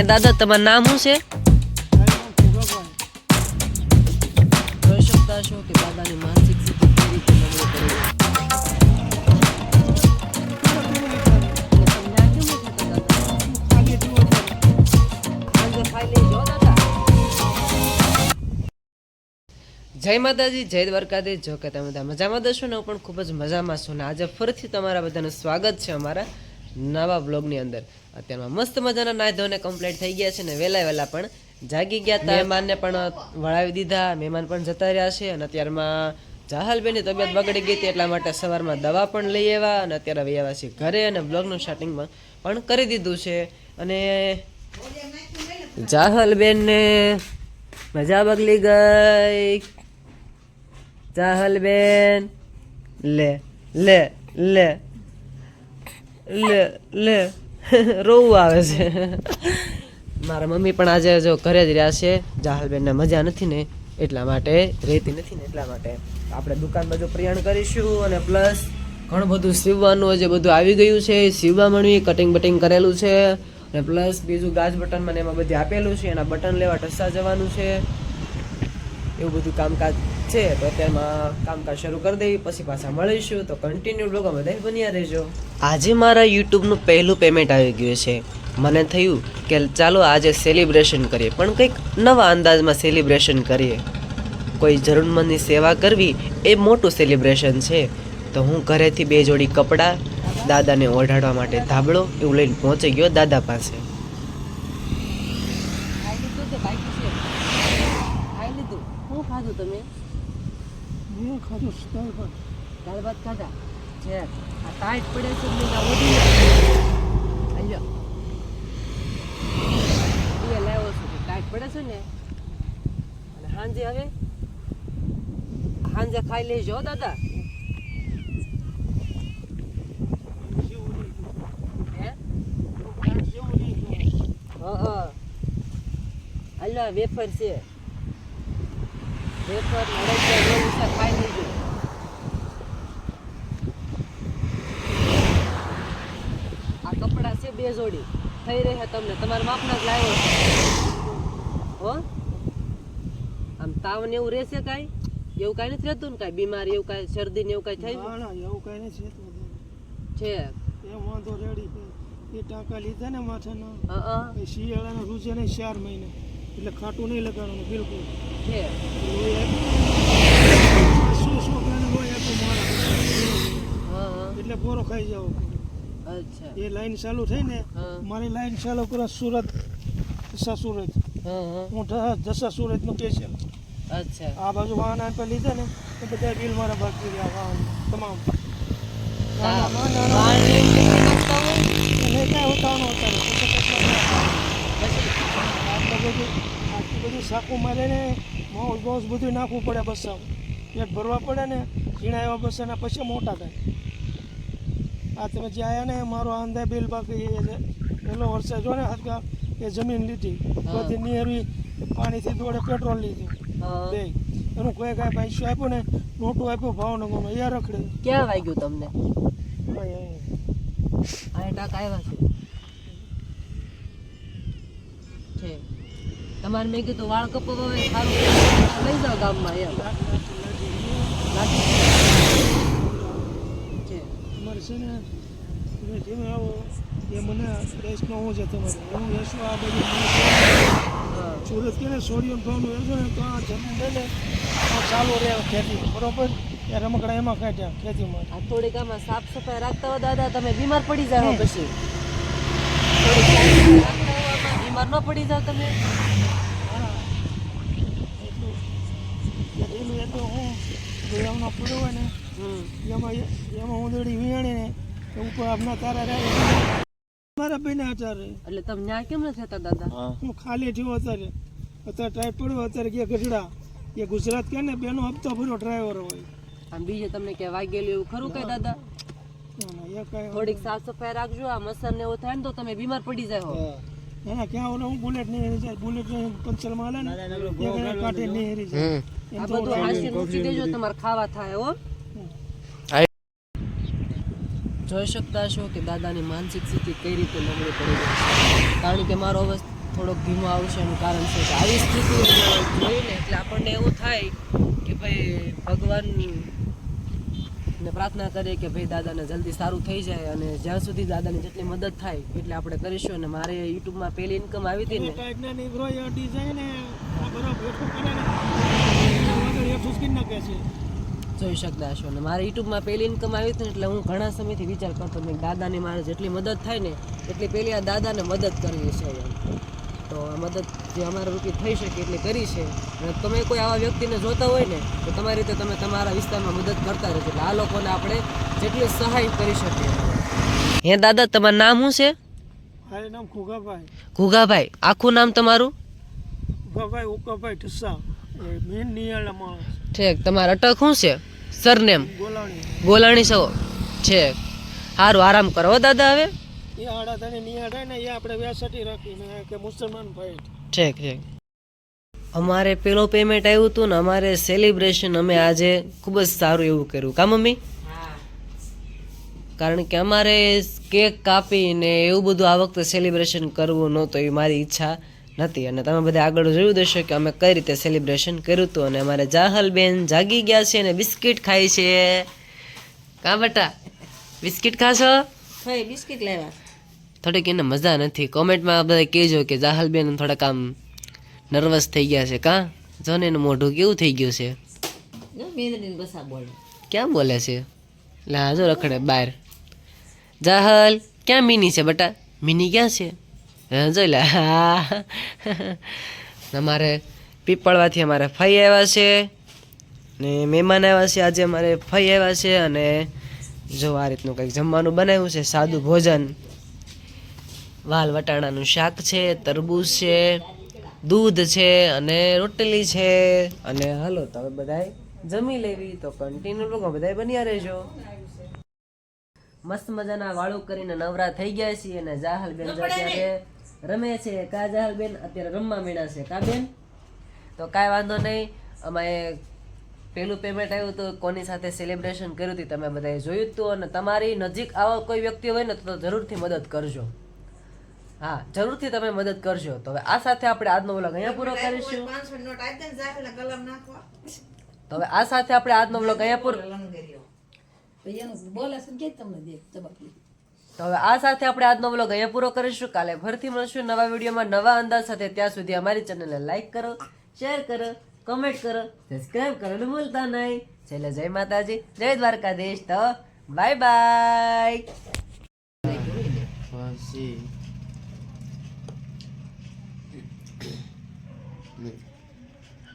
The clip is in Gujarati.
એ દાદા, તમારું નામ શું છે? જોઈ કે દાદાની માનસિક. જય માતાજી, જય દ્વારકાધીશ, જો કે તમે બધા મજામાં દશો ને? હું પણ ખૂબ જ મજામાં છું ને? આજે ફરીથી તમારા બધાનું સ્વાગત છે અમારા નવા બ્લોગની અંદર. અત્યારમાં મસ્ત મજાના નાય ધોને કમ્પ્લીટ થઈ ગયા છે ને વહેલા વહેલા પણ. જાગી ગયા હતા મહેમાનને પણ વળાવી દીધા મહેમાન પણ જતા રહ્યા છે અને અત્યારમાં જાહલબેનની તબિયત બગડી ગઈ હતી એટલા માટે સવારમાં દવા પણ લઈ આવ્યા અને અત્યારે આવી આવ્યા ઘરે અને બ્લોગનું સ્ટાર્ટિંગમાં પણ કરી દીધું છે. અને જાહલબેનને મજા બગલી ગઈ. જાહલબેન લે લે લે લે લે. રોવું આવે છે. મારા મમ્મી પણ આજે જો ઘરે જ રહ્યા છે. જાહલબેનને મજા નથી ને એટલા માટે રહેતી નથી ને એટલા માટે. આપણે દુકાન બાજુ પ્રયાણ કરીશું અને પ્લસ ઘણું બધું સીવવાનું જે બધું આવી ગયું છે સીવવા મળ્યું કટિંગ બટિંગ કરેલું છે. અને પ્લસ બીજું ગાજ બટન મને એમાં બધી આપેલું છે. એના બટન લેવા ટસા જવાનું છે. એવું બધું કામકાજ છે તો અત્યારમાં કામકાજ શરૂ કરી દઈએ પછી પાછા મળીશું. તો કન્ટિન્યુ બ્લોગમાં બધા બન્યા રહેજો. આજે મારા યુટ્યુબનું પહેલું પેમેન્ટ આવી ગયું છે. મને થયું કે ચાલો આજે સેલિબ્રેશન કરીએ પણ કંઈક નવા અંદાજમાં સેલિબ્રેશન કરીએ. કોઈ જરૂરમંદની સેવા કરવી એ મોટું સેલિબ્રેશન છે. તો હું ઘરેથી બે જોડી કપડાં દાદાને ઓઢાડવા માટે ધાબળો એવું લઈને પહોંચી ગયો દાદા પાસે. શું ખાધું તમે? દાળ ભાત ખાધા? છે આ ટાઈટ પડે છે વધી આયો એ લાવ્યો છું ટાઈટ પડે છે ને અને સાંજે હવે સાંજે ખાઈ લેજો દાદા. હે? હા હા. અલ્લા વેફર છે. વેફર નડે એવું છે ખાઈ લેજો. આ કપડા છે બે જોડી. થઈ રહી તમને. તમારા માપના જ લાવ્યો હો? આમ તાવ ને એવું રહેશે કાંઈ? એવું કાંઈ નથી રહેતું ને કાંઈ? બીમારી એવું કાંઈ? શરદી ને એવું કાંઈ થઈ? એવું કાંઈ નથી. છે? એમ વાંધો રેડી એ ટાંકા લીધા ને માથાના. શિયાળાના રૂજે નહીં ચાર મહિને. એટલે ખાટું નહીં લગાડવાનું બિલકુલ. છે. શું શું કરીને લોહી આપ્યું મારા. એટલે બોરો ખાઈ જાવ અચ્છા. એ લાઈન ચાલુ થઈ ને મારી લાઈન ચાલુ કરો સુરત જસા સુરત. હા હા. હું ઢ- જસા સુરતનું સ્પેશિયલ અચ્છા. આ બાજુ વાહન આપે લીધા ને તો બધા બિલ મારા બાકી રહ્યા વાહન તમામ. ને? નહીં કાંઈ ઉતાવળ ઉતાવળ. બધું આટલી બધી સાકું મારે ને માઉસ બાઉસ બધું નાખવું પડે બસા પેટ ભરવા પડે ને ઝીણા એવા બસાના પછી મોટા થાય. આ તમે જે આવ્યા ને મારો આંધા બિલ બાકી એ છે પેલો વર્ષે જો ને હરકા એ જમીન લીધી. બધી નિયરવી પાણીથી દોડે પેટ્રોલ લીધું. બે. એનું કોઈ કાંઈ પૈસો આપ્યું ને નોટું આપ્યું ભાવનગરમાં એ રખડે. ક્યાં વાગ્યું તમને? અહીં. આ ટાક આવ્યા છે. છે. તમારે મેં કીધું વાળ સારું લઈ જાઓ ગામમાં એમ. તમારે છે ને તમે જેમ આવો એ મને દેશનો હું છે તમારે. હું એસું આ બધું સુરત કે ને સોડિયમ ભાવનું એસો ને તો આ જમીન છે ને ચાલુ રહે ખેતી. બરોબર? એ રમકડા એમાં કાઢ્યા ખેતીમાં. આ થોડીક આમાં સાફ સફાઈ રાખતા હો દાદા તમે બીમાર પડી જાઓ પછી. થોડીક બીમાર ન પડી જાઓ તમે હા એટલું એટલું એટલું હું હોય ને? એમાં એમાં ઉંદરડી વિયાણી ને ઉપર આપના તારા રહે મારા બેને આચાર એટલે તમે ન્યા કેમ નથી થતા દાદા? હું. ખાલી થયો અત્યારે. અત્યારે ટ્રાય પડ્યો અત્યારે કે ગઢડા. એ ગુજરાત કે ને બેનો હપ્તો ભર્યો ડ્રાઈવર હોય. આમ બીજે તમને કે વાગેલું એવું ખરું કઈ દાદા? થોડીક સાફ સફાઈ રાખજો આ મસર ને એવું થાય ને તો તમે બીમાર પડી જાય હો ના ના ક્યાં ઓલો હું બુલેટ નહીં હેરી જાય બુલેટ પંચરમાં હાલે ને કાંઠે નહીં હેરી જાય. આ બધું હાંસી મૂકી દેજો તમારે ખાવા થાય હો. જોઈ શકતા છો કે દાદાની માનસિક સ્થિતિ કઈ રીતે નબળી પડી ગઈ કારણ કે મારો અવસ્થા થોડોક ધીમો આવશે એનું કારણ છે કે આવી સ્થિતિ જોઈને એટલે આપણને એવું થાય કે ભાઈ ભગવાન ને પ્રાર્થના કરીએ કે ભાઈ દાદાને જલ્દી સારું થઈ જાય અને જ્યાં સુધી દાદાની જેટલી મદદ થાય એટલે આપણે કરીશું. અને મારે યુટ્યુબમાં પહેલી ઇન્કમ આવી હતી ને જોઈ શકતા હશો. અને મારે યુટ્યુબમાં પહેલી ઇન્કમ આવી હતી ને એટલે હું ઘણા સમયથી વિચાર કરતો મેં દાદાની મારે જેટલી મદદ થાય ને એટલી પહેલી આ દાદાને મદદ કરવી છે તો આ મદદ જે અમારા રૂપી થઈ શકે એટલી કરી છે. અને તમે કોઈ આવા વ્યક્તિને જોતા હોય ને તો તમારી રીતે તમે તમારા વિસ્તારમાં મદદ કરતા રહેજો. એટલે આ લોકોને આપણે જેટલી સહાય કરી શકીએ. હે દાદા તમારું નામ શું છે? મારું નામ ખુગાભાઈ ઘુગાભાઈ આખું નામ તમારું? ખુગાભાઈ ઉકાભાઈ ઠસ્સા એ મેન નિયાળા માણસ. ઠીક. તમારા અટક શું છે? સરનેમ? ગોલાણી. ગોલાણી સૌ છે સારું આરામ કરો દાદા હવે. એ આડા તને નિયાળા ને એ આપણે વ્યાસટી રાખીને કે મુસલમાન ભાઈ. ઠીક ઠીક અમારે પેલો પેમેન્ટ આવ્યું હતું ને અમારે સેલિબ્રેશન અમે આજે ખૂબ જ સારું એવું કર્યું. કા મમ્મી? કારણ કે અમારે કેક કાપીને એવું બધું આ વખતે સેલિબ્રેશન કરવું નહોતું એ મારી ઈચ્છા નથી. અને તમે બધા આગળ જોયું દેશો કે અમે કઈ રીતે સેલિબ્રેશન કર્યું હતું અને અમારે જાહલબેન જાગી ગયા છે અને બિસ્કિટ ખાય છે. કા બટા? બિસ્કિટ ખાશો? બિસ્કિટ લેવા. થોડીક એને મજા નથી. કોમેન્ટમાં બધા કહેજો કે જાહલબેન થોડાક આમ નર્વસ થઈ ગયા છે કાં? જો ને એનું મોઢું કેવું થઈ ગયું છે? જો મેંદડીને બસા બોલે. ક્યાં બોલે છે? લા જો રખડે બહાર. જાહલ ક્યાં મિની છે બટા? મિની ક્યાં છે? હા જોઈ લે. અમારે પીપળવાથી અમારે ફઈ આવ્યા છે. ને મહેમાન આવ્યા છે. આજે અમારે ફઈ આવ્યા છે અને જો આ રીતનું કંઈક જમવાનું બનાવ્યું છે સાદું ભોજન. વાલ વટાણાનું શાક છે, તરબૂચ છે, દૂધ છે અને રોટલી છે. અને હાલો તમે બધાય જમી લેવી, તો કન્ટિન્યુ લોકો બધાય બન્યા રહેજો. મસ્ત મજાના વાળું કરીને નવરા થઈ ગયા છીએ અને જાહલ બેન અત્યારે રમે છે. કા જાહલ બેન અત્યારે રમવા મીણા છે. કા બેન? તો કાંઈ વાંધો નહીં. અમે પેલું પેમેન્ટ આવ્યું તો કોની સાથે સેલિબ્રેશન કર્યું હતું તમે બધાએ જોયું હતું. અને તમારી નજીક આવો કોઈ વ્યક્તિ હોય ને, તો જરૂરથી મદદ કરજો. હા જરૂરથી તમે મદદ કરજો. તો હવે આ સાથે આપણે આજનો વ્લોગ અહીંયા પૂરો કરીશું. ને તો હવે આ સાથે આપણે આજનો વ્લોગ અહીંયા પૂરો તો એનું બોલે છે કે તમને દે જવાબ દે તો હવે આ સાથે આપણે આજનો વ્લોગ અહીંયા પૂરો કરીશું. કાલે ફરીથી મળશું નવા વિડીયોમાં નવા અંદાજ સાથે. ત્યાં સુધી અમારી ચેનલને લાઈક કરો શેર કરો કમેન્ટ કરો સબસ્ક્રાઇબ કરવાનું ભૂલતા નહીં. છેલ્લે જય માતાજી જય દ્વારકાધીશ. તો બાય બાય